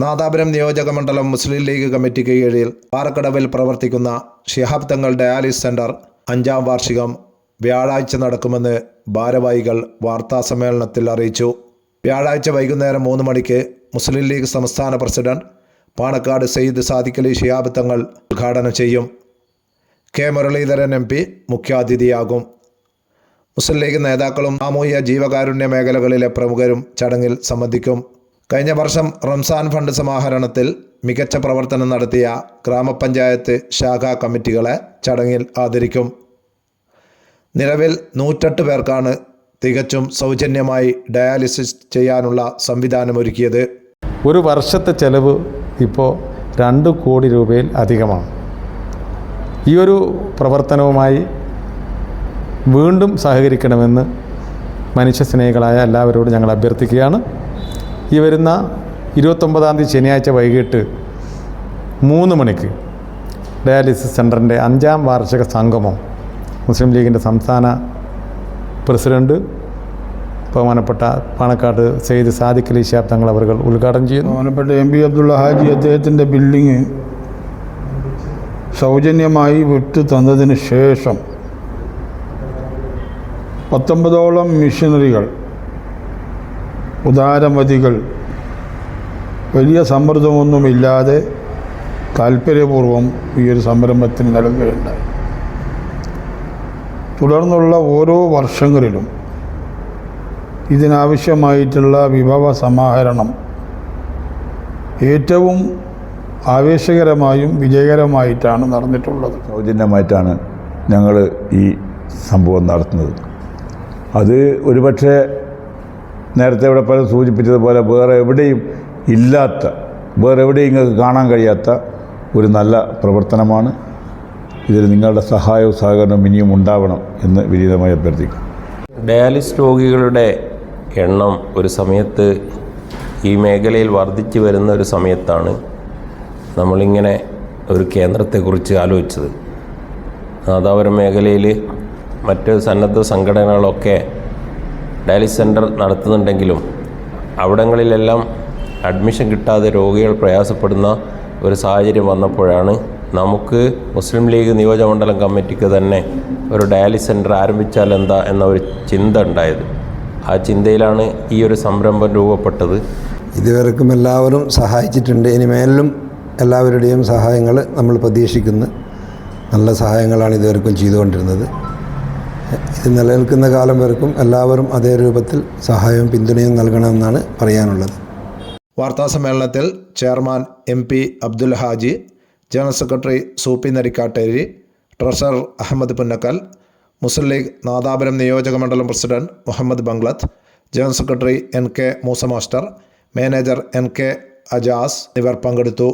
നാദാപുരം നിയോജക മണ്ഡലം മുസ്ലിം ലീഗ് കമ്മിറ്റിക്ക് കീഴിൽ പാറക്കടവിൽ പ്രവർത്തിക്കുന്ന ഷിഹാബ് തങ്ങൾ ഡയാലിസ് സെന്റർ അഞ്ചാം വാർഷികം വ്യാഴാഴ്ച നടക്കുമെന്ന് ഭാരവാഹികൾ വാർത്താസമ്മേളനത്തിൽ അറിയിച്ചു. വ്യാഴാഴ്ച വൈകുന്നേരം മൂന്ന് മണിക്ക് മുസ്ലിം ലീഗ് സംസ്ഥാന പ്രസിഡന്റ് പാണക്കാട് സയ്യിദ് സാദിഖലി ഷിയാബ് തങ്ങൾ ഉദ്ഘാടനം ചെയ്യും. കെ മുരളീധരൻ എം പി മുഖ്യാതിഥിയാകും. മുസ്ലിം ലീഗ് നേതാക്കളും സാമൂഹ്യ ജീവകാരുണ്യ മേഖലകളിലെ പ്രമുഖരും ചടങ്ങിൽ സംബന്ധിക്കും. കഴിഞ്ഞ വർഷം റംസാൻ ഫണ്ട് സമാഹരണത്തിൽ മികച്ച പ്രവർത്തനം നടത്തിയ ഗ്രാമപഞ്ചായത്ത് ശാഖാ കമ്മിറ്റികളെ ചടങ്ങിൽ ആദരിക്കും. നിലവിൽ നൂറ്റെട്ട് പേർക്കാണ് തികച്ചും സൗജന്യമായി ഡയാലിസിസ് ചെയ്യാനുള്ള സംവിധാനമൊരുക്കിയത്. ഒരു വർഷത്തെ ചെലവ് ഇപ്പോൾ രണ്ട് കോടി രൂപയിൽ അധികമാണ്. ഈ ഒരു പ്രവർത്തനവുമായി വീണ്ടും സഹകരിക്കണമെന്ന് മനുഷ്യസ്നേഹികളായ എല്ലാവരോടും ഞങ്ങൾ അഭ്യർത്ഥിക്കുകയാണ്. ഈ വരുന്ന ഇരുപത്തൊമ്പതാം തീയതി ശനിയാഴ്ച വൈകിട്ട് മൂന്ന് മണിക്ക് ഡയാലിസിസ് സെന്ററിന്റെ അഞ്ചാം വാർഷിക സംഗമം മുസ്ലിം ലീഗിന്റെ സംസ്ഥാന പ്രസിഡന്റ് ബഹുമാനപ്പെട്ട പാണക്കാട് സെയ്ദ് സാദിഖ് അലി ഷാബ് തങ്ങൾ അവർ ഉദ്ഘാടനം ചെയ്യുന്നു. ബഹുമാനപ്പെട്ട എം പി അബ്ദുള്ള ഹാജി അദ്ദേഹത്തിന്റെ ബിൽഡിങ് സൗജന്യമായി വിട്ടു തന്നതിന് ശേഷം പത്തൊമ്പതോളം മിഷനറികൾ ഉദാരമതികൾ. വലിയ സമ്മർദ്ദമൊന്നുമില്ലാതെ താല്പര്യപൂർവം ഈ ഒരു സംരംഭത്തിന് നൽകുകയുണ്ടായി തുടർന്നുള്ള ഓരോ വർഷങ്ങളിലും ഇതിനാവശ്യമായിട്ടുള്ള വിഭവ സമാഹരണം ഏറ്റവും ആവേശകരമായും വിജയകരമായിട്ടാണ് നടന്നിട്ടുള്ളത്. സൗജന്യമായിട്ടാണ് ഞങ്ങൾ ഈ സംഭവം നടത്തുന്നത്. അത് ഒരുപക്ഷെ നേരത്തെ ഇവിടെ പല സൂചിപ്പിച്ചതുപോലെ വേറെ എവിടെയും ഇല്ലാത്ത വേറെ എവിടെയും നിങ്ങൾക്ക് കാണാൻ കഴിയാത്ത ഒരു നല്ല പ്രവർത്തനമാണ്. ഇതിൽ നിങ്ങളുടെ സഹായവും സഹകരണവും ഇനിയും ഉണ്ടാവണം എന്ന് വിനീതമായി അഭ്യർത്ഥിക്കുന്നു. ഡയാലിസ് രോഗികളുടെ എണ്ണം ഒരു സമയത്ത് ഈ മേഖലയിൽ വർദ്ധിച്ചു വരുന്ന ഒരു സമയത്താണ് നമ്മളിങ്ങനെ ഒരു കേന്ദ്രത്തെക്കുറിച്ച് ആലോചിച്ചത്. നാദാപുരം മേഖലയിൽ മറ്റ് സന്നദ്ധ സംഘടനകളൊക്കെ ഡയാലിസ് സെന്റർ നടത്തുന്നുണ്ടെങ്കിലും അവിടങ്ങളിലെല്ലാം അഡ്മിഷൻ കിട്ടാതെ രോഗികൾ പ്രയാസപ്പെടുന്ന ഒരു സാഹചര്യം വന്നപ്പോഴാണ് നമുക്ക് മുസ്ലിം ലീഗ് നിയോജകമണ്ഡലം കമ്മിറ്റിക്ക് തന്നെ ഒരു ഡയാലിസ് സെന്റർ ആരംഭിച്ചാൽ എന്താ എന്ന ഒരു ചിന്ത ഉണ്ടായത്. ആ ചിന്തയിലാണ് ഈ ഒരു സംരംഭം രൂപപ്പെട്ടത്. ഇതുവരെക്കും എല്ലാവരും സഹായിച്ചിട്ടുണ്ട്. ഇനി മേലിലും എല്ലാവരുടെയും സഹായങ്ങൾ നമ്മൾ പ്രതീക്ഷിക്കുന്നു. നല്ല സഹായങ്ങളാണ് ഇതുവരെക്കും ചെയ്തുകൊണ്ടിരുന്നത്. ഇത് നിലനിൽക്കുന്ന കാലം വരെക്കും. എല്ലാവരും അതേ രൂപത്തിൽ സഹായവും പിന്തുണയും നൽകണമെന്നാണ് പറയാനുള്ളത്. വാർത്താസമ്മേളനത്തിൽ chairman M P Abdul Haji general secretary Soopy Narikkatteri treasurer Ahammed Punnakkal Muslim League Nadapuram നിയോജക മണ്ഡലം president Muhammed Banglath general secretary N K Moosa master manager N K Ajas എന്നിവർ പങ്കെടുത്തു.